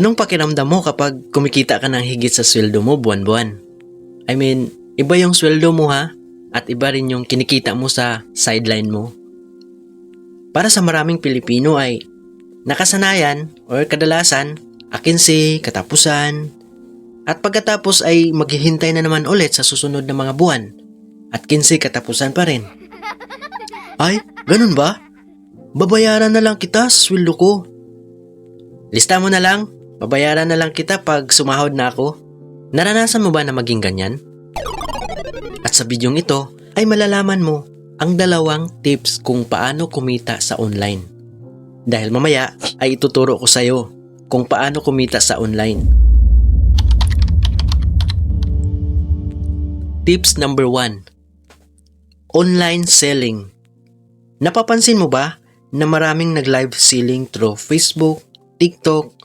Anong pakiramdam mo kapag kumikita ka ng higit sa sweldo mo buwan-buwan? I mean, iba yung sweldo mo ha, at iba rin yung kinikita mo sa sideline mo. Para sa maraming Pilipino ay nakasanayan or kadalasan, akinsi, katapusan, at pagkatapos ay maghihintay na naman ulit sa susunod na mga buwan. At 15 katapusan pa rin. Ay, ganun ba? Babayaran na lang kita sa sweldo ko. Lista mo na lang, babayaran na lang kita pag sumahod na ako. Naranasan mo ba na maging ganyan? At sa bidyong ito ay malalaman mo ang dalawang tips kung paano kumita sa online. Dahil mamaya ay ituturo ko sa iyo kung paano kumita sa online. Tips number 1. Online selling. Napapansin mo ba na maraming nag-live selling through Facebook, TikTok,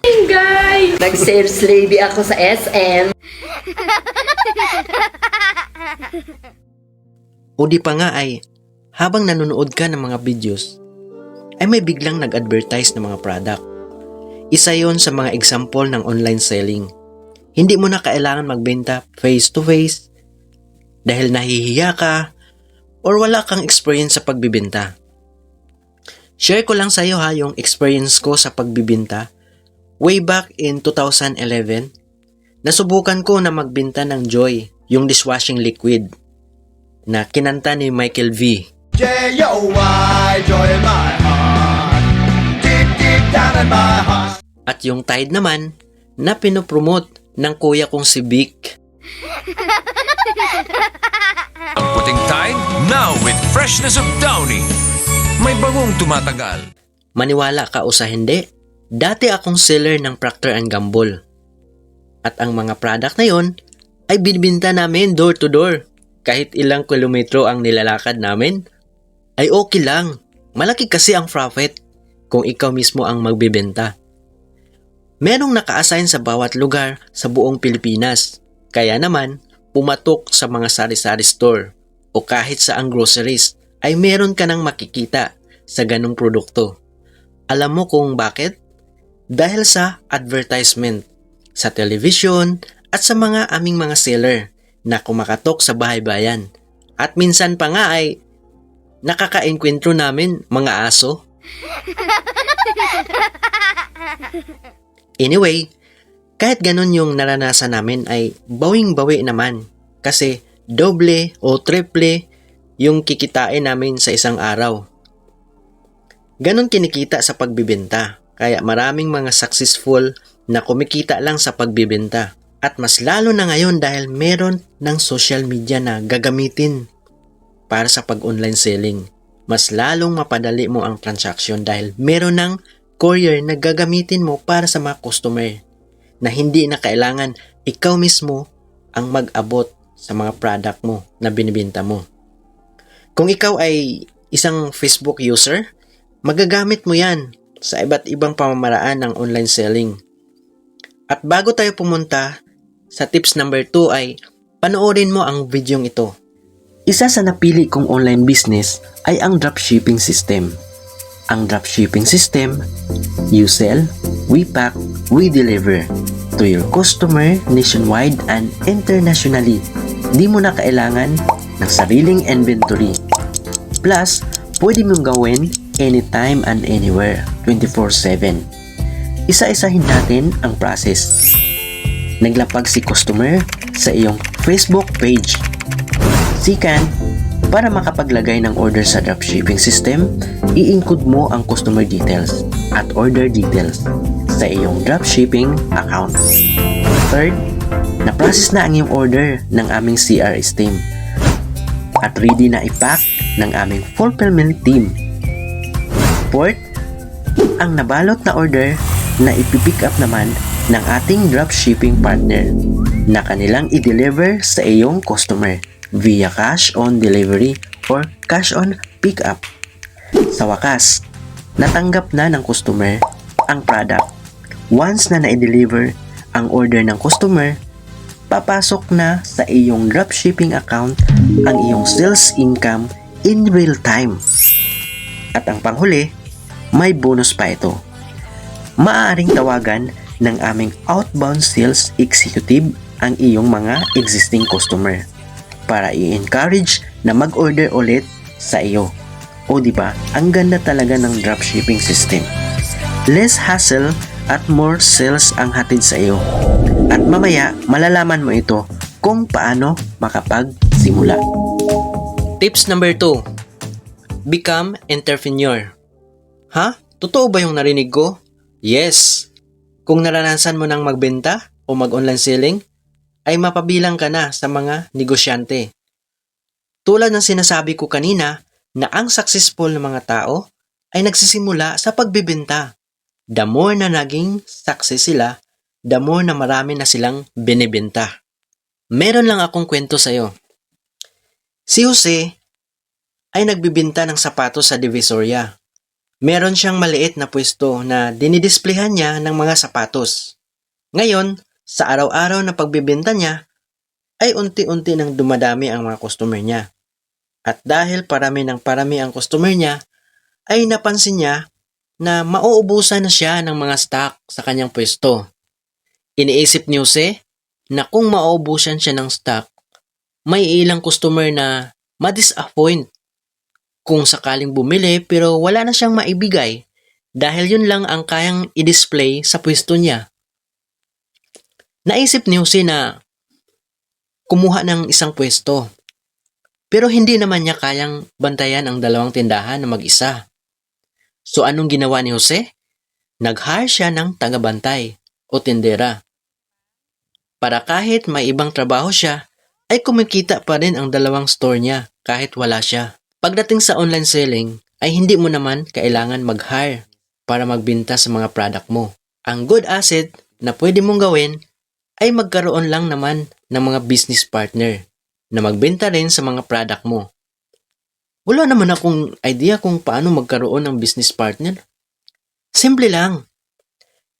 Nag-sales lady ako sa SM. o di pa nga ay habang nanonood ka ng mga videos ay may biglang nag-advertise ng mga product. Isa yon sa mga example ng online selling. Hindi mo na kailangan magbenta face to face dahil nahihiya ka or wala kang experience sa pagbibenta. Share ko lang sa iyo ha yung experience ko sa pagbibenta. Way back in 2011, nasubukan ko na magbenta ng Joy, yung dishwashing liquid na kinanta ni Michael V. J-O-Y, joy in my heart. Deep, deep down in my heart. At yung Tide naman na pinopromote ng kuya kong si Vic. Ang puting Tide, now with freshness of Downy. May bangong tumatagal. Maniwala ka o sa hindi, dati akong seller ng Procter Gamble. At ang mga product na yon ay binibinta namin door to door. Kahit ilang kilometro ang nilalakad namin, ay okay lang. Malaki kasi ang profit kung ikaw mismo ang magbibenta. Merong naka-assign sa bawat lugar sa buong Pilipinas. Kaya naman, pumatok sa mga sari-sari store o kahit sa ang groceries ay meron ka nang makikita sa ganong produkto. Alam mo kung bakit? Dahil sa advertisement, sa television at sa mga aming mga seller na kumakatok sa bahay-bayan. At minsan pa nga ay nakaka-enkwentro namin mga aso. Anyway, kahit ganun yung naranasan namin ay bawing-bawi naman kasi doble o triple yung kikitain namin sa isang araw. Ganon kinikita sa pagbibenta, kaya maraming mga successful na kumikita lang sa pagbibenta. At mas lalo na ngayon dahil meron ng social media na gagamitin para sa pag-online selling. Mas lalong mapadali mo ang transaction dahil meron ng courier na gagamitin mo para sa mga customer na hindi na kailangan ikaw mismo ang mag-abot sa mga product mo na binibenta mo. Kung ikaw ay isang Facebook user, magagamit mo yan sa iba't ibang pamamaraan ng online selling. At bago tayo pumunta sa tips number 2 ay panoorin mo ang videong ito. Isa sa napili kong online business ay ang dropshipping system. Ang dropshipping system, you sell, we pack, we deliver to your customer nationwide and internationally. Di mo na kailangan ng sariling inventory. Plus, pwede mong gawin anytime and anywhere, 24-7. Isa-isahin natin ang process. Naglapag si customer sa iyong Facebook page. Sikan, para makapaglagay ng order sa dropshipping system, i-include mo ang customer details at order details sa iyong dropshipping account. Third, na-process na ang iyong order ng aming CRS team at ready na ipack ng aming fulfillment team. Fourth, ang nabalot na order na ipipick up naman ng ating dropshipping partner na kanilang i-deliver sa iyong customer via cash on delivery or cash on pickup. Sa wakas, natanggap na ng customer ang product. Once na na-deliver ang order ng customer, papasok na sa iyong dropshipping account ang iyong sales income in real time. At ang panghuli, may bonus pa ito. Maaaring tawagan ng aming outbound sales executive ang iyong mga existing customer para i-encourage na mag-order ulit sa iyo. O di ba? Ang ganda talaga ng dropshipping system. Less hassle at more sales ang hatid sa iyo. At mamaya, malalaman mo ito kung paano makapagsimula. Tips number 2. Become entrepreneur. Ha? Totoo ba yung narinig ko? Yes. Kung naranasan mo ng magbenta o mag-online selling, ay mapabilang ka na sa mga negosyante. Tulad ng sinasabi ko kanina na ang successful na mga tao ay nagsisimula sa pagbibenta. The more na naging success sila, the more na marami na silang binibenta. Meron lang akong kwento sa'yo. Si Jose ay nagbibinta ng sapatos sa Divisoria. Meron siyang maliit na pwesto na dinidisplayhan niya ng mga sapatos. Ngayon, sa araw-araw na pagbibenta niya, ay unti-unti nang dumadami ang mga customer niya. At dahil parami ng parami ang customer niya, ay napansin niya na mauubusan na siya ng mga stock sa kanyang pwesto. Iniisip ni Jose na kung mauubusan siya ng stock, may ilang customer na ma-disappoint kung sakaling bumili pero wala na siyang maibigay dahil yun lang ang kayang i-display sa pwesto niya. Naisip ni Jose na kumuha ng isang pwesto pero hindi naman niya kayang bantayan ang dalawang tindahan na mag-isa. So anong ginawa ni Jose? Nag-hire siya ng tagabantay o tindera. Para kahit may ibang trabaho siya, ay kumikita pa rin ang dalawang store niya kahit wala siya. Pagdating sa online selling, ay hindi mo naman kailangan mag-hire para magbenta sa mga product mo. Ang good asset na pwede mong gawin ay magkaroon lang naman ng mga business partner na magbenta rin sa mga product mo. Wala naman akong idea kung paano magkaroon ng business partner. Simple lang.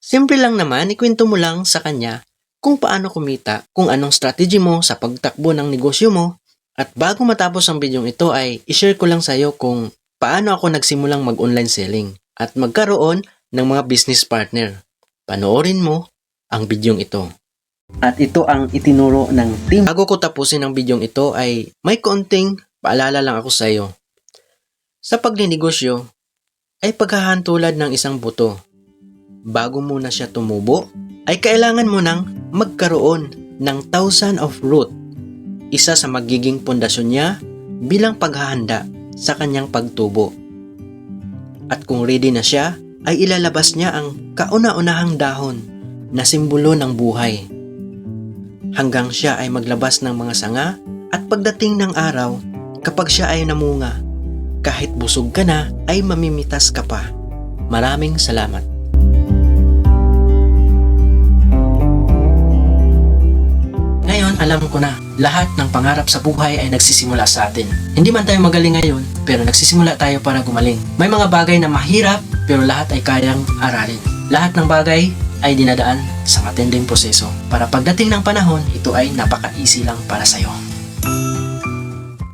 Simple lang naman, ikwento mo lang sa kanya kung paano kumita, kung anong strategy mo sa pagtakbo ng negosyo mo, at bago matapos ang video ito ay ishare ko lang sa iyo kung paano ako nagsimulang mag-online selling at magkaroon ng mga business partner. Panoorin mo ang video ito. At ito ang itinuro ng team. Bago ko tapusin ang video ito ay may konting paalala lang ako sa iyo. Sa pagninegosyo ay paghahantulad ng isang buto. Bago muna siya tumubo, ay kailangan mo nang magkaroon ng thousand of root. Isa sa magiging pundasyon niya bilang paghahanda sa kanyang pagtubo. At kung ready na siya, ay ilalabas niya ang kauna-unahang dahon na simbolo ng buhay hanggang siya ay maglabas ng mga sanga at pagdating ng araw, kapag siya ay namunga, kahit busog ka na ay mamimitas ka pa. Maraming salamat. Ngayon, alam ko na, lahat ng pangarap sa buhay ay nagsisimula sa atin. Hindi man tayo magaling ngayon, pero nagsisimula tayo para gumaling. May mga bagay na mahirap, pero lahat ay kayang aralin. Lahat ng bagay ay dinadaan sa matinding proseso para pagdating ng panahon, ito ay napaka-easy lang para sa'yo.